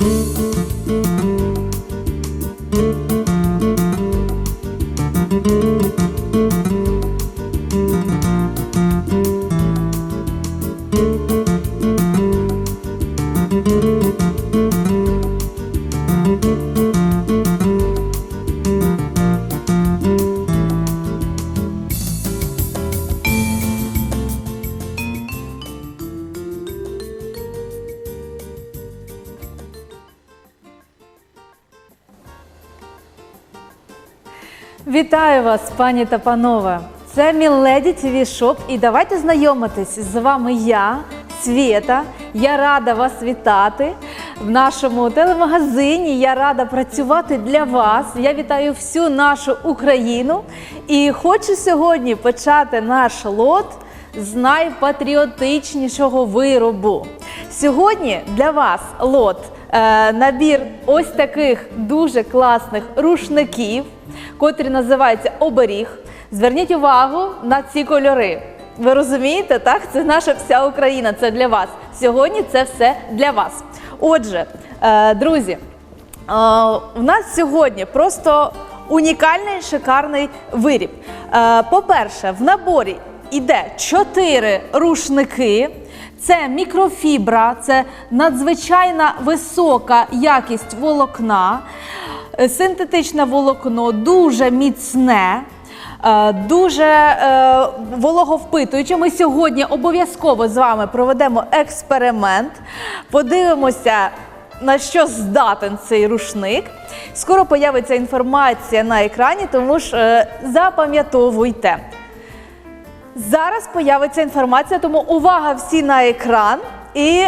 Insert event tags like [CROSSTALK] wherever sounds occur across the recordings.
Вітаю вас, пані та панове! Це Міледі ТВ Шоп і давайте знайомитись з вами я, Свєта. Я рада вас вітати в нашому телемагазині. Я рада працювати для вас. Я вітаю всю нашу Україну і хочу сьогодні почати наш лот з найпатріотичнішого виробу. Сьогодні для вас лот набір ось таких дуже класних рушників, котрі називаються оберіг. Зверніть увагу на ці кольори. Ви розумієте, так? Це наша вся Україна, це для вас. Сьогодні це все для вас. Отже, е, друзі, е, у нас сьогодні просто унікальний шикарний виріб. Е, По-перше, в наборі йде 4 рушники. Це мікрофібра, це надзвичайна висока якість волокна, Е, синтетичне волокно, дуже міцне. е, Дуже е. Ми сьогодні обов'язково з вами проведемо експеримент. Подивимося, на що здатен цей рушник. Скоро появиться інформація на екрані, тому ж е, запам'ятовуйте. Зараз появиться інформація, тому увага всі на екран і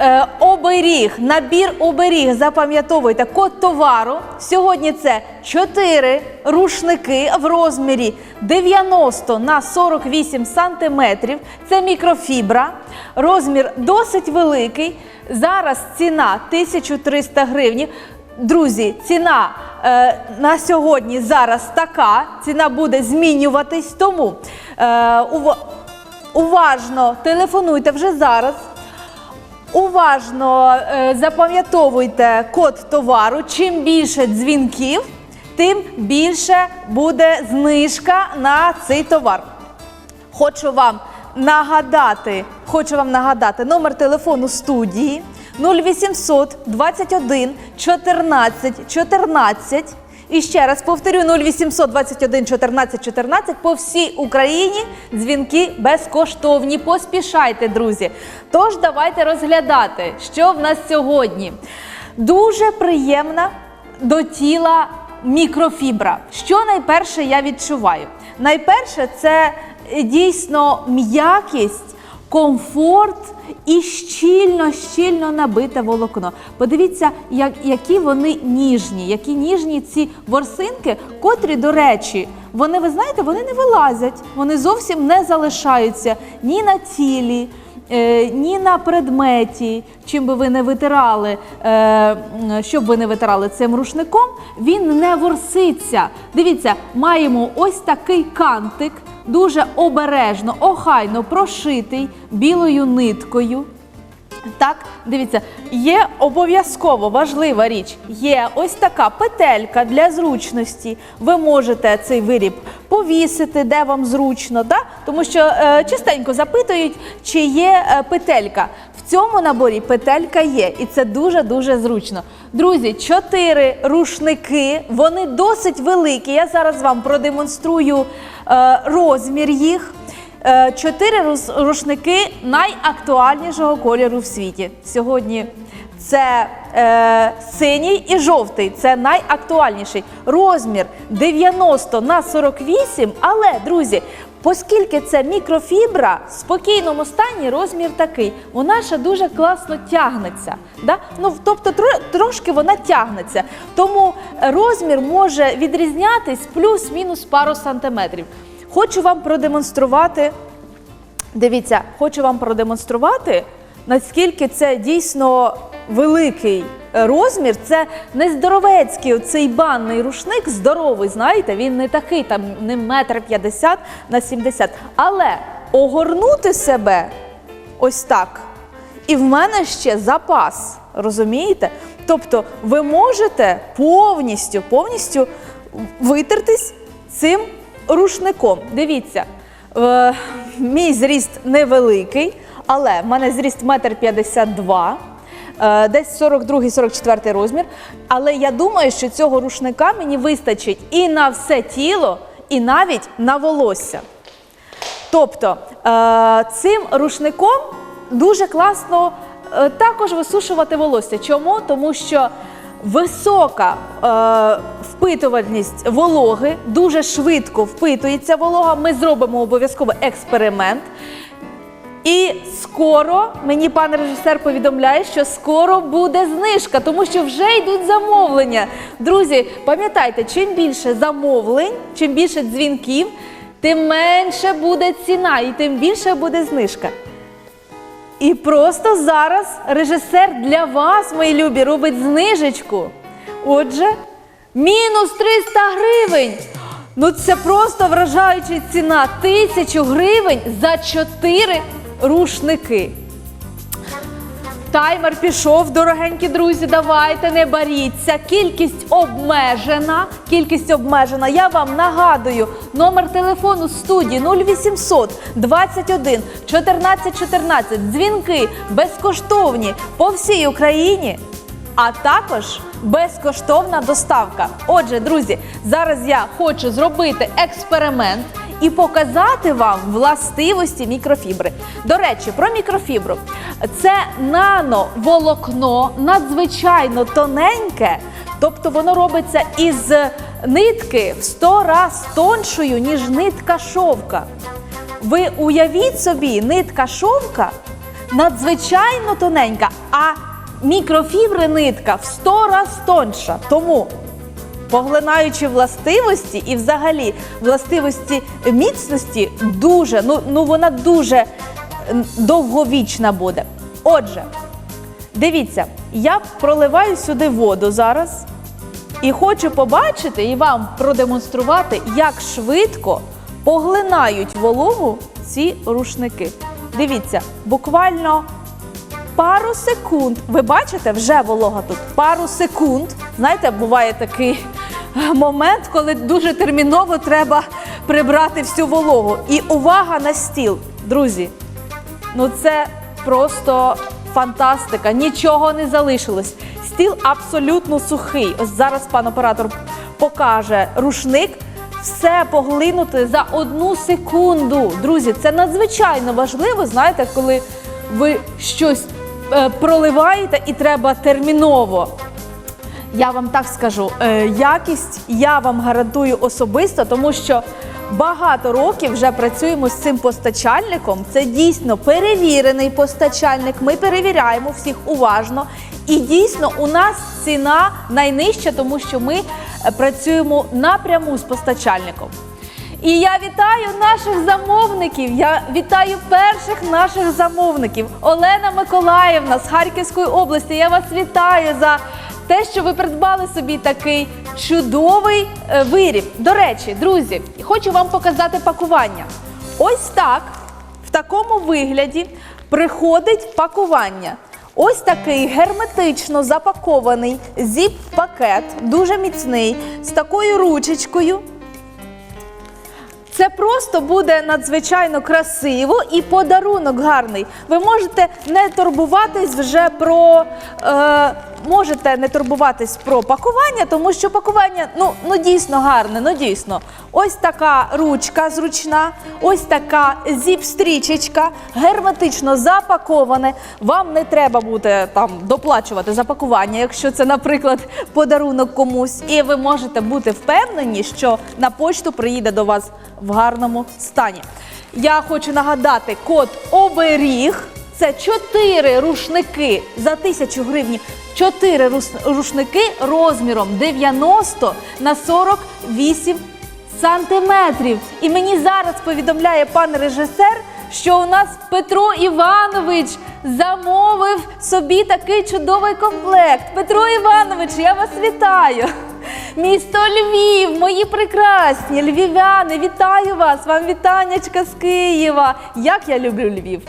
е, оберіг, набір оберіг. Запам'ятовуйте код товару. Сьогодні це 4 рушники в розмірі 90 на 48 сантиметрів. Це мікрофібра. Розмір досить великий. Зараз ціна 1300 гривень. Друзі, ціна е, на сьогодні зараз така. Ціна буде змінюватись, тому уважно телефонуйте вже зараз. Уважно е, запам'ятовуйте код товару. Чим більше дзвінків, тим більше буде знижка на цей товар. Хочу вам нагадати, хочу вам нагадати номер телефону студії 0800 21 14 14. І ще раз повторю 0800 21 14 14 по всій Україні дзвінки безкоштовні. Поспішайте, друзі. Тож давайте розглядати, що в нас сьогодні. Дуже приємна до тіла мікрофібра. Що найперше я відчуваю? Найперше, це е, дійсно м'якість, комфорт і щільно, щільно набите волокно. Подивіться, як, які вони ніжні, які ніжні ці ворсинки, котрі, до речі, вони, ви знаєте, вони не вилазять, вони зовсім не залишаються ні на тілі. е, Ні на предметі, чим би ви не витирали, е, щоб ви не витирали цим рушником, він не ворситься. Дивіться, маємо ось такий кантик, дуже обережно, охайно прошитий білою ниткою. Так, дивіться, є обов'язково важлива річ. Є ось така петелька для зручності. Ви можете цей виріб повісити, де вам зручно, да? тому що е, частенько запитують, чи є е, петелька. Цьому наборі петелька є, і це дуже дуже зручно. Друзі, чотири рушники, вони досить великі. Я зараз вам продемонструю е, розмір їх. Е, Чотири рушники найактуальнішого кольору в світі. Сьогодні це е, синій і жовтий. Це найактуальніший. Розмір 90 на 48, але, друзі, Оскільки це мікрофібра, в спокійному стані розмір такий, вона ще дуже класно тягнеться. Да? Ну, тобто трошки вона тягнеться. Тому розмір може відрізнятись плюс-мінус пару сантиметрів. Хочу вам продемонструвати. Дивіться, хочу вам продемонструвати, наскільки це дійсно великий розмір. Це не здоровецький цей банний рушник, здоровий, знаєте, він не такий, там не метр п'ятдесят на 70. Але огорнути себе ось так і в мене ще запас. Розумієте? Тобто ви можете повністю, повністю витертись цим рушником. Дивіться, е, мій зріст невеликий, але в мене зріст 1,52 м. Е, Десь 42-44 розмір. Але я думаю, що цього рушника мені вистачить і на все тіло, і навіть на волосся. Тобто е, цим рушником дуже класно е, також висушувати волосся. Чому? Тому що висока е, впитувальність вологи, дуже швидко впитується волога. Ми зробимо обов'язково експеримент. І скоро мені пан режисер повідомляє, що скоро буде знижка, тому що вже йдуть замовлення. Друзі, пам'ятайте, чим більше замовлень, чим більше дзвінків, тим менше буде ціна і тим більше буде знижка. І просто зараз режисер для вас, мої любі, робить знижечку. Отже, мінус 300 гривень. Ну це просто вражаюча ціна. Тисячу гривень за 4 рушники. Таймер пішов, дорогенькі друзі. Давайте не боріться. Кількість обмежена. Кількість обмежена. Я вам нагадую номер телефону студії 0800 21 14 14. Дзвінки безкоштовні по всій Україні. А також безкоштовна доставка. Отже, друзі, зараз я хочу зробити експеримент і показати вам властивості мікрофібри. До речі, про мікрофібру. Це нановолокно, надзвичайно тоненьке, тобто воно робиться із нитки в 100 раз тоншою, ніж нитка шовка. Ви уявіть собі, нитка шовка надзвичайно тоненька, а мікрофібри нитка в 100 раз тонша. Тому поглинаючи властивості і взагалі властивості міцності, дуже, ну, ну вона дуже довговічна буде. Отже, дивіться, я проливаю сюди воду зараз і хочу побачити і вам продемонструвати, як швидко поглинають вологу ці рушники. Дивіться, буквально пару секунд. Ви бачите, вже волога тут. Пару секунд. Знаєте, буває такий момент, коли дуже терміново треба прибрати всю вологу. І увага на стіл, друзі. Ну це просто фантастика. Нічого не залишилось. Стіл абсолютно сухий. Ось зараз пан оператор покаже рушник. Все поглинути за одну секунду. Друзі, це надзвичайно важливо. Знаєте, коли ви щось е, проливаєте і треба терміново. Я вам так скажу, е, якість я вам гарантую особисто, тому що багато років вже працюємо з цим постачальником. Це дійсно перевірений постачальник. Ми перевіряємо всіх уважно. І дійсно у нас ціна найнижча, тому що ми е, працюємо напряму з постачальником. І я вітаю наших замовників. Я вітаю перших наших замовників. Олена Миколаївна з Харківської області. Я вас вітаю за те, що ви придбали собі такий чудовий е, виріб. До речі, друзі, хочу вам показати пакування. Ось так, в такому вигляді приходить пакування. Ось такий герметично запакований зіп-пакет, дуже міцний, з такою ручечкою. Це просто буде надзвичайно красиво і подарунок гарний. Ви можете не турбуватись вже про е, можете не турбуватись про пакування, тому що пакування ну, ну дійсно гарне, ну дійсно. Ось така ручка зручна, ось така зіп-стрічечка, герметично запаковане. Вам не треба буде там доплачувати за пакування, якщо це, наприклад, подарунок комусь. І ви можете бути впевнені, що на почту приїде до вас в гарному стані. Я хочу нагадати код оберіг. Це 4 рушники за 1000 гривень. 4 рус- рушники розміром 90 на 48 сантиметрів. І мені зараз повідомляє пан режисер, що у нас Петро Іванович замовив собі такий чудовий комплект. Петро Іванович, я вас вітаю. Місто Львів, мої прекрасні львів'яни, вітаю вас! Вам вітаннячка з Києва. Як я люблю Львів.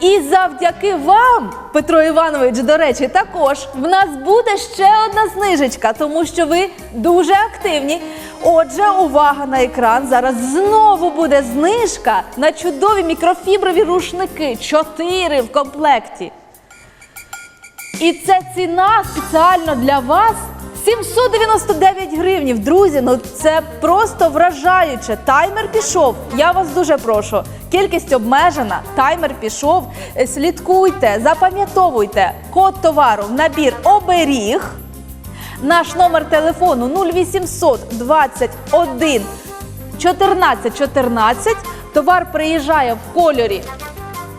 І завдяки вам, Петро Іванович, до речі, також в нас буде ще одна знижечка, тому що ви дуже активні. Отже, увага на екран. Зараз знову буде знижка на чудові мікрофіброві рушники. Чотири в комплекті. І це ціна спеціально для вас 799 гривнів. Друзі, ну це просто вражаюче. Таймер пішов. Я вас дуже прошу. Кількість обмежена, таймер пішов. Е, Слідкуйте, запам'ятовуйте код товару набір оберіг. Наш номер телефону 0800 21 14 14. Товар приїжджає в кольорі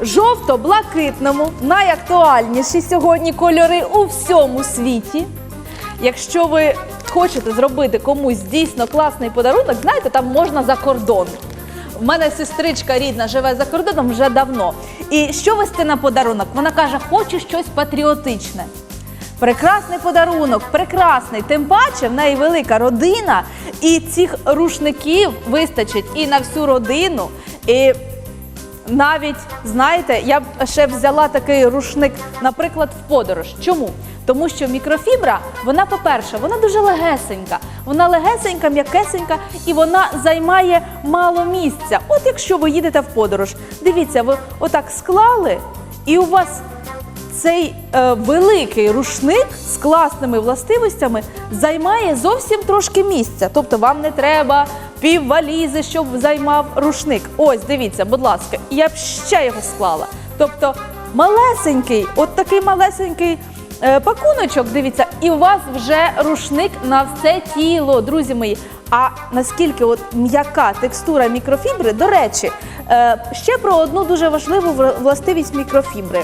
жовто-блакитному, найактуальніші сьогодні кольори у всьому світі. Якщо ви хочете зробити комусь дійсно класний подарунок, знаєте, там можна за кордон. У мене сестричка рідна живе за кордоном вже давно. І що вести на подарунок? Вона каже, хочу щось патріотичне. Прекрасний подарунок, прекрасний. Тим паче в неї велика родина, і цих рушників вистачить і на всю родину. І навіть знаєте, я б ще взяла такий рушник, наприклад, в подорож. Чому? Тому що мікрофібра, вона, по-перше, вона дуже легесенька. Вона легесенька, м'якесенька і вона займає мало місця. От якщо ви їдете в подорож, дивіться, ви отак склали, і у вас цей е, великий рушник з класними властивостями займає зовсім трошки місця. Тобто вам не треба пів валізи, щоб займав рушник. Ось, дивіться, будь ласка, я б ще його склала. Тобто малесенький, от такий малесенький. Е, Пакуночок, дивіться, і у вас вже рушник на все тіло, друзі мої. А наскільки от м'яка текстура мікрофібри, до речі, е, ще про одну дуже важливу властивість мікрофібри.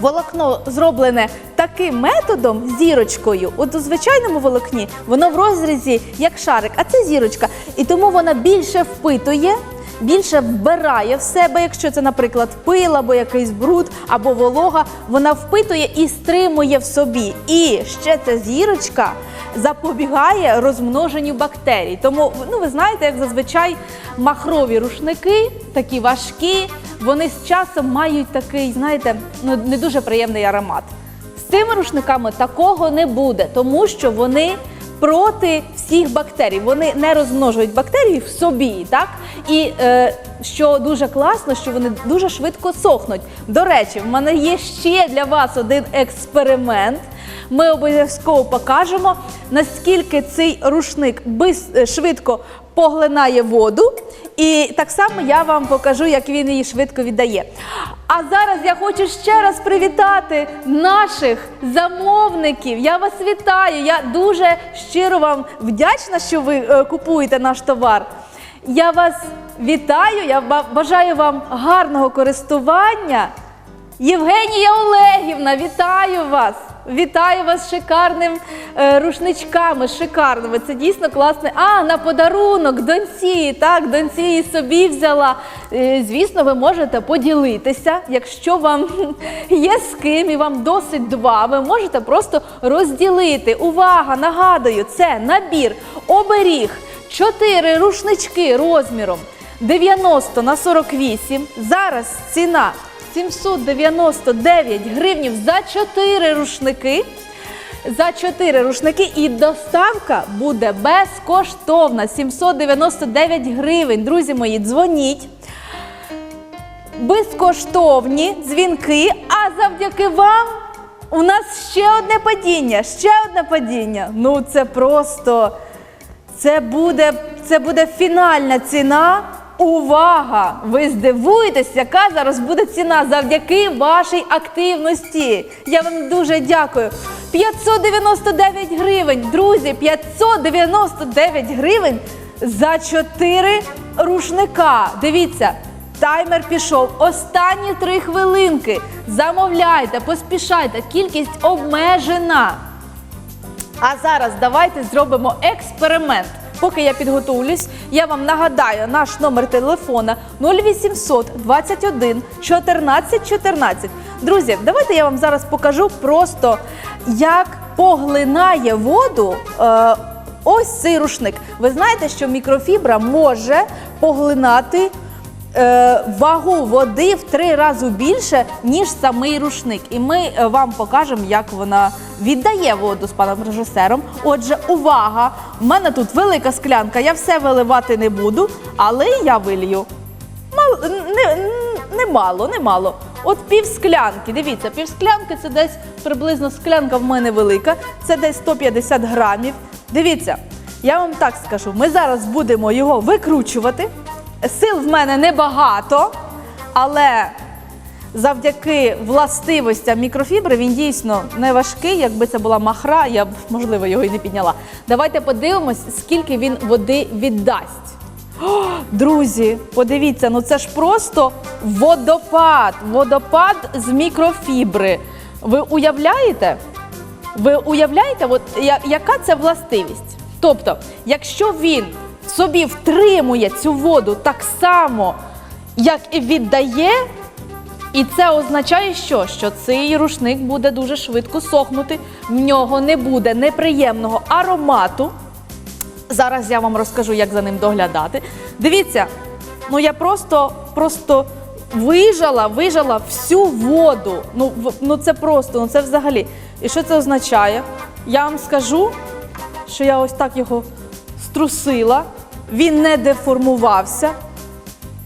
Волокно зроблене таким методом зірочкою. От у звичайному волокні воно в розрізі як шарик, а це зірочка. І тому вона більше впитує, більше вбирає в себе, якщо це, наприклад, пил або якийсь бруд, або волога, вона впитує і стримує в собі. І ще ця зірочка запобігає розмноженню бактерій. Тому, ну ви знаєте, як зазвичай махрові рушники, такі важкі, вони з часом мають такий, знаєте, ну не дуже приємний аромат. З цими рушниками такого не буде, тому що вони проти всіх бактерій. Вони не розмножують бактерії в собі, так? І е, що дуже класно, що вони дуже швидко сохнуть. До речі, в мене є ще для вас один експеримент. Ми обов'язково покажемо, наскільки цей рушник швидко поглинає воду. І так само я вам покажу, як він її швидко віддає. А зараз я хочу ще раз привітати наших замовників. Я вас вітаю. Я дуже щиро вам вдячна, що ви е, купуєте наш товар. Я вас вітаю, я бажаю вам гарного користування. Євгенія Олегівна, вітаю вас! Вітаю вас з шикарним е, рушничками, шикарними. Це дійсно класне. А, на подарунок доньці. Так, доньці і собі взяла. Е, звісно, ви можете поділитися. Якщо вам [LAUGHS] є з ким і вам досить два, ви можете просто розділити. Увага! Нагадую, це набір оберіг, чотири рушнички розміром 90 на 48. Зараз ціна 799 гривнів за 4 рушники. За 4 рушники і доставка буде безкоштовна 799 гривень. Друзі мої, дзвоніть. Безкоштовні дзвінки, а завдяки вам у нас ще одне падіння, ще одне падіння. Ну це просто це буде, це буде фінальна ціна. Увага! Ви здивуєтесь, яка зараз буде ціна завдяки вашій активності. Я вам дуже дякую. 599 гривень. Друзі, 599 гривень за 4 рушника. Дивіться, таймер пішов. Останні 3 хвилинки. Замовляйте, поспішайте. Кількість обмежена. А зараз давайте зробимо експеримент. Поки я підготовлюсь, я вам нагадаю наш номер телефона 0800 21 14 14. Друзі, давайте я вам зараз покажу просто, як поглинає воду е, ось цей рушник. Ви знаєте, що мікрофібра може поглинати вагу води в три рази більше, ніж самий рушник. І ми е, вам покажемо, як вона віддає воду з паном режисером. Отже, увага! У мене тут велика склянка, я все виливати не буду, але я вилью. Мал, не, немало, немало. От пів склянки. Дивіться, пів склянки це десь приблизно склянка в мене велика, це десь 150 грамів. Дивіться, я вам так скажу: ми зараз будемо його викручувати. Сил в мене небагато, але завдяки властивостям мікрофібри він дійсно не важкий. Якби це була махра, я б можливо його і не підняла. Давайте подивимось, скільки він води віддасть. О, Друзі, подивіться, ну це ж просто водопад. Водопад з мікрофібри. Ви уявляєте? Ви уявляєте, от я- яка це властивість? Тобто, якщо він собі втримує цю воду так само, як і віддає, і це означає, що? що цей рушник буде дуже швидко сохнути, в нього не буде неприємного аромату. Зараз я вам розкажу, як за ним доглядати. Дивіться, ну я просто, просто вижала, вижала всю воду. Ну, ну це просто, ну це взагалі. І що це означає? Я вам скажу, що я ось так його струсила, він не деформувався.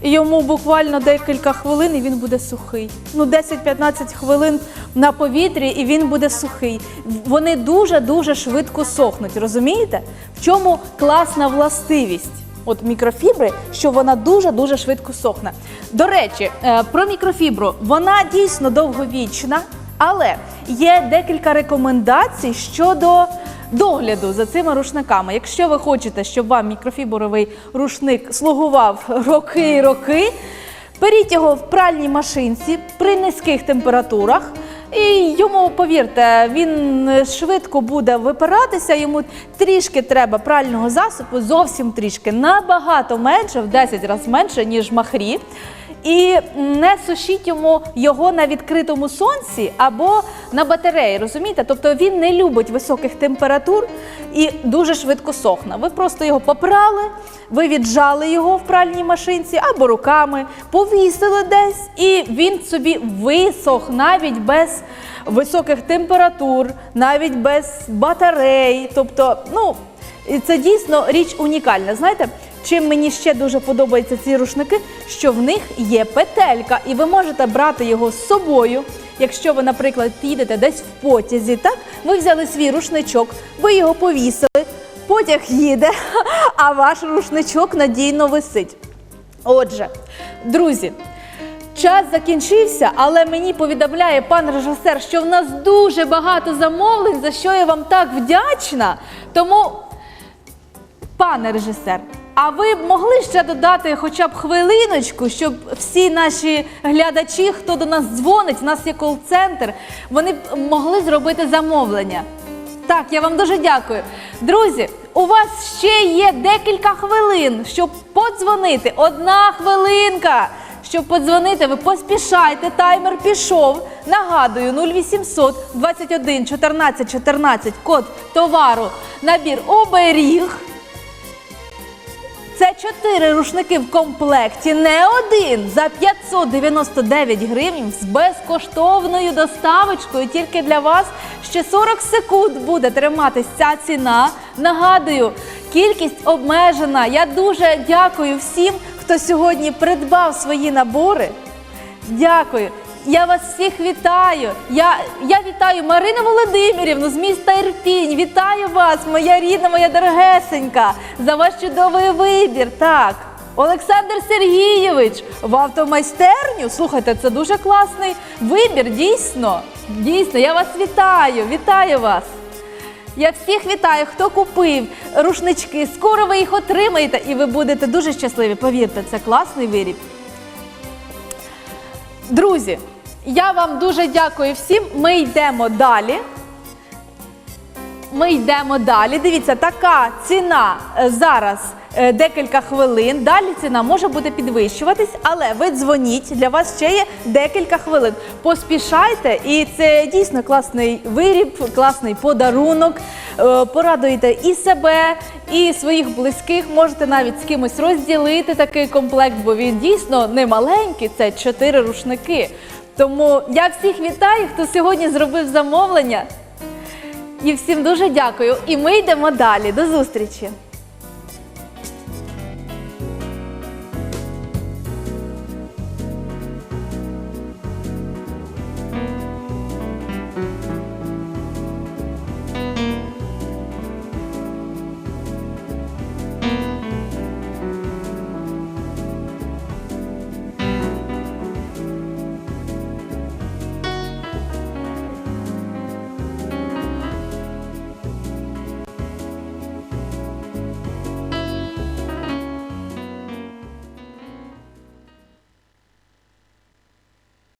Йому буквально декілька хвилин і він буде сухий. Ну, 10-15 хвилин на повітрі, і він буде сухий. Вони дуже-дуже швидко сохнуть. Розумієте? В чому класна властивість? От мікрофібри, що вона дуже-дуже швидко сохне. До речі, е, про мікрофібру вона дійсно довговічна, але є декілька рекомендацій щодо догляду за цими рушниками. Якщо ви хочете, щоб вам мікрофібровий рушник слугував роки і роки, беріть його в пральній машинці при низьких температурах. І йому, повірте, він швидко буде випиратися, йому трішки треба прального засобу, зовсім трішки, набагато менше, в 10 разів менше, ніж махрі. І не сушіть йому його на відкритому сонці або на батареї, розумієте? Тобто він не любить високих температур і дуже швидко сохне. Ви просто його попрали, ви віджали його в пральній машинці або руками, повісили десь, і він собі висох навіть без високих температур, навіть без батарей. Тобто, ну. Це дійсно річ унікальна. Знаєте, чим мені ще дуже подобаються ці рушники, що в них є петелька, і ви можете брати його з собою. Якщо ви, наприклад, їдете десь в потязі, так ви взяли свій рушничок, ви його повісили, потяг їде, [LAUGHS] а ваш рушничок надійно висить. Отже, друзі. Час закінчився, але мені повідомляє пан режисер, що в нас дуже багато замовлень, за що я вам так вдячна. Тому, пане режисер, а ви б могли ще додати хоча б хвилиночку, щоб всі наші глядачі, хто до нас дзвонить, у нас є кол-центр, вони б могли зробити замовлення. Так, я вам дуже дякую. Друзі, у вас ще є декілька хвилин, щоб подзвонити. Одна хвилинка. Щоб подзвонити, ви поспішайте, таймер пішов. Нагадую, 0800 21 14 14, код товару, набір оберіг. Це чотири рушники в комплекті, не один за 599 гривень з безкоштовною доставочкою. Тільки для вас ще 40 секунд буде триматись ця ціна. Нагадую, кількість обмежена. Я дуже дякую всім, хто сьогодні придбав свої набори. Дякую. Я вас всіх вітаю. Я, я вітаю Марину Володимирівну з міста Ірпінь. Вітаю вас, моя рідна, моя дорогесенька, за ваш чудовий вибір. Так. Олександр Сергійович в автомайстерню. Слухайте, це дуже класний вибір. Дійсно, дійсно, я вас вітаю, вітаю вас. Я всіх вітаю, хто купив рушнички. Скоро ви їх отримаєте і ви будете дуже щасливі. Повірте, це класний виріб. Друзі, я вам дуже дякую всім. Ми йдемо далі. Ми йдемо далі. Дивіться, така ціна е, зараз е, декілька хвилин. Далі ціна може буде підвищуватись, але ви дзвоніть. Для вас ще є декілька хвилин. Поспішайте, і це дійсно класний виріб, класний подарунок. Е, Порадуєте і себе, і своїх близьких. Можете навіть з кимось розділити такий комплект, бо він дійсно не маленький. Це чотири рушники. Тому я всіх вітаю, хто сьогодні зробив замовлення. І всім дуже дякую. І ми йдемо далі. До зустрічі!